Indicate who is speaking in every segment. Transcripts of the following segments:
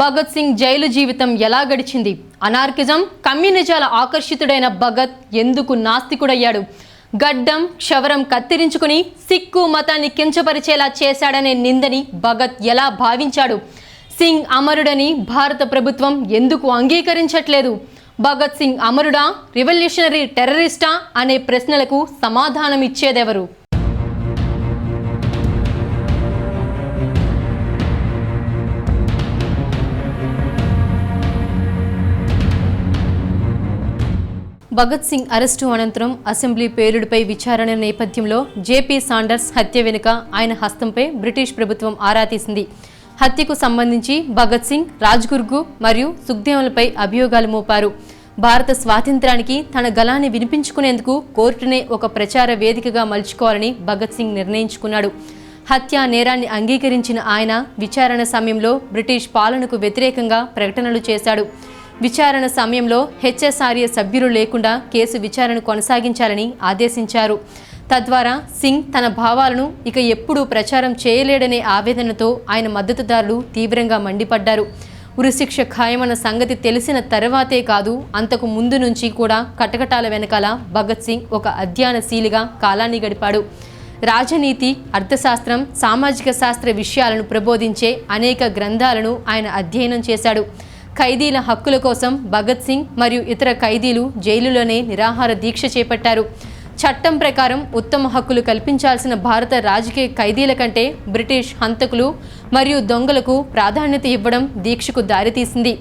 Speaker 1: Bhagat Singh jail జీవితం ఎలా గడిచింది? అనార్కిజం కమ్యూనిజాల ఆకర్షితుడైన భగత్ ఎందుకు నాస్తికుడయ్యాడు? గడ్డం క్షవరం కత్తిరించుకుని సిక్కు మతాన్ని కించపరిచేలా చేశాడనే నిందని భగత్ ఎలా భావించాడు? సింగ్ అమరుడని భారత ప్రభుత్వం ఎందుకు అంగీకరించట్లేదు? భగత్ సింగ్ అమరుడా రివల్యూషనరీ టెర్రరిస్టా? అనే ప్రశ్నలకు సమాధానం ఇచ్చేదెవరు భగత్ సింగ్ అరెస్టు అనంతరం అసెంబ్లీ పేలుడుపై విచారణ నేపథ్యంలో జేపీ సాండర్స్ హత్య వెనుక ఆయన హస్తంపై బ్రిటిష్ ప్రభుత్వం ఆరా తీసింది. హత్యకు సంబంధించి భగత్ సింగ్ రాజ్గుర్గు మరియు సుఖ్దేవులపై అభియోగాలు మోపారు. భారత స్వాతంత్రానికి తన గలాన్ని వినిపించుకునేందుకు కోర్టునే ఒక ప్రచార వేదికగా మలుచుకోవాలని భగత్ సింగ్ నిర్ణయించుకున్నాడు. హత్యా నేరాన్ని అంగీకరించిన ఆయన విచారణ సమయంలో బ్రిటిష్ పాలనకు వ్యతిరేకంగా ప్రకటనలు చేశాడు. విచారణ సమయంలో హెచ్ఎస్ఆర్ఏ సభ్యులు లేకుండా కేసు విచారణ కొనసాగించాలని ఆదేశించారు. తద్వారా సింగ్ తన భావాలను ఇక ఎప్పుడూ ప్రచారం చేయలేడనే ఆవేదనతో ఆయన మద్దతుదారులు తీవ్రంగా మండిపడ్డారు. ఉరిశిక్ష ఖాయమన్న సంగతి తెలిసిన తర్వాతే కాదు అంతకు ముందు నుంచి కూడా కటకటాల వెనకాల భగత్ సింగ్ ఒక అధ్యయనశీలిగా కాలాన్ని గడిపాడు. రాజనీతి అర్థశాస్త్రం సామాజిక శాస్త్ర విషయాలను ప్రబోధించే అనేక గ్రంథాలను ఆయన అధ్యయనం చేశాడు. ఖైదీల హక్కుల కోసం భగత్ సింగ్ మరియు ఇతర ఖైదీలు జైలులోనే నిరాహార దీక్ష చేపట్టారు. చట్టం ప్రకారం ఉత్తమ హక్కులు కల్పించాల్సిన భారత రాజకీయ ఖైదీల కంటే బ్రిటిష్ హంతకులు మరియు దొంగలకు ప్రాధాన్యత ఇవ్వడం దీక్షకు దారితీసింది.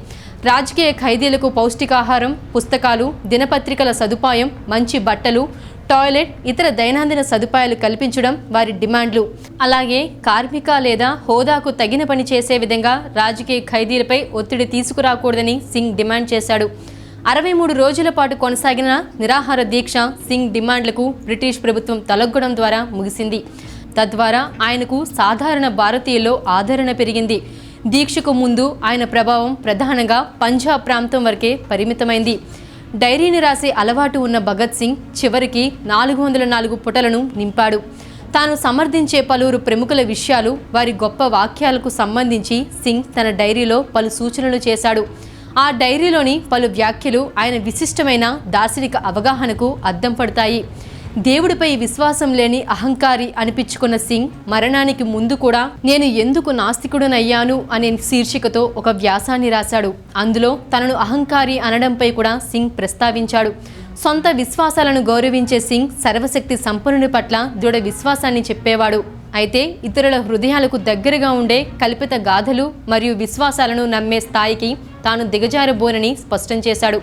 Speaker 1: రాజకీయ ఖైదీలకు పౌష్టికాహారం పుస్తకాలు దినపత్రికల సదుపాయం మంచి బట్టలు టాయిలెట్ ఇతర దైనందిన సదుపాయాలు కల్పించడం వారి డిమాండ్లు. అలాగే కార్మిక లేదా హోదాకు తగిన పని చేసే విధంగా రాజకీయ ఖైదీలపై ఒత్తిడి తీసుకురాకూడదని సింగ్ డిమాండ్ చేశాడు. అరవై మూడు రోజుల పాటు కొనసాగిన నిరాహార దీక్ష సింగ్ డిమాండ్లకు బ్రిటిష్ ప్రభుత్వం తలగ్గడం ద్వారా ముగిసింది. తద్వారా ఆయనకు సాధారణ భారతీయుల్లో ఆదరణ పెరిగింది. దీక్షకు ముందు ఆయన ప్రభావం ప్రధానంగా పంజాబ్ ప్రాంతం వరకే పరిమితమైంది. డైరీని రాసే అలవాటు ఉన్న భగత్ సింగ్ చివరికి నాలుగు వందల నాలుగు పుటలను నింపాడు. తాను సమర్థించే పలువురు ప్రముఖుల విషయాలు వారి గొప్ప వాక్యాలకు సంబంధించి సింగ్ తన డైరీలో పలు సూచనలు చేశాడు. ఆ డైరీలోని పలు వ్యాఖ్యలు ఆయన విశిష్టమైన దార్శనిక అవగాహనకు అద్దం పడతాయి. దేవుడిపై విశ్వాసం లేని అహంకారి అనిపించుకున్న సింగ్ మరణానికి ముందు కూడా నేను ఎందుకు నాస్తికుడనయ్యాను అనే శీర్షికతో ఒక వ్యాసాన్ని రాశాడు. అందులో తనను అహంకారి అనడంపై కూడా సింగ్ ప్రస్తావించాడు. సొంత విశ్వాసాలను గౌరవించే సింగ్ సర్వశక్తి సంపన్నుని పట్ల దృఢ విశ్వాసాన్ని చెప్పేవాడు. అయితే ఇతరుల హృదయాలకు దగ్గరగా ఉండే కల్పిత గాథలు మరియు విశ్వాసాలను నమ్మే స్థాయికి తాను దిగజారబోనని స్పష్టం చేశాడు.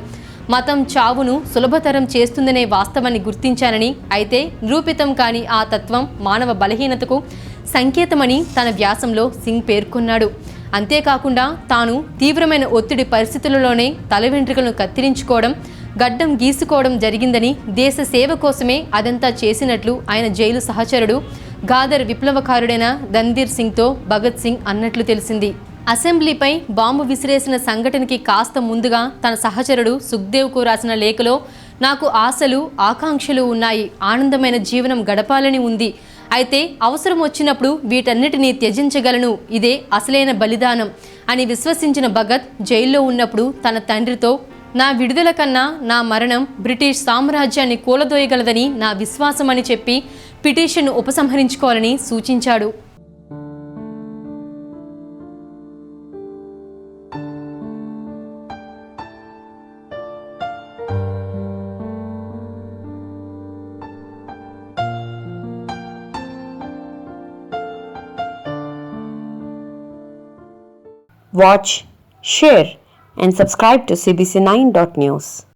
Speaker 1: మతం చావును సులభతరం చేస్తుందనే వాస్తవాన్ని గుర్తించానని అయితే నిరూపితం కాని ఆ తత్వం మానవ బలహీనతకు సంకేతమని తన వ్యాసంలో సింగ్ పేర్కొన్నాడు. అంతేకాకుండా తాను తీవ్రమైన ఒత్తిడి పరిస్థితులలోనే తల వెంట్రుకలను కత్తిరించుకోవడం గడ్డం గీసుకోవడం జరిగిందని దేశ సేవ కోసమే అదంతా చేసినట్లు ఆయన జైలు సహచరుడు గాదర్ విప్లవకారుడైన రణ్ధీర్ సింగ్తో భగత్ సింగ్ అన్నట్లు తెలిసింది. అసెంబ్లీపై బాంబు విసిరేసిన సంఘటనకి కాస్త ముందుగా తన సహచరుడు సుఖ్దేవ్కు రాసిన లేఖలో నాకు ఆశలు ఆకాంక్షలు ఉన్నాయి. ఆనందమైన జీవనం గడపాలని ఉంది. అయితే అవసరం వచ్చినప్పుడు వీటన్నిటినీ త్యజించగలను. ఇదే అసలైన బలిదానం అని విశ్వసించిన భగత్ జైల్లో ఉన్నప్పుడు తన తండ్రితో నా విడుదల కన్నా నా మరణం బ్రిటిష్ సామ్రాజ్యాన్ని కూలదోయగలదని నా విశ్వాసమని చెప్పి పిటిషన్ను ఉపసంహరించుకోవాలని సూచించాడు.
Speaker 2: Watch, share, and subscribe to CBC9.news.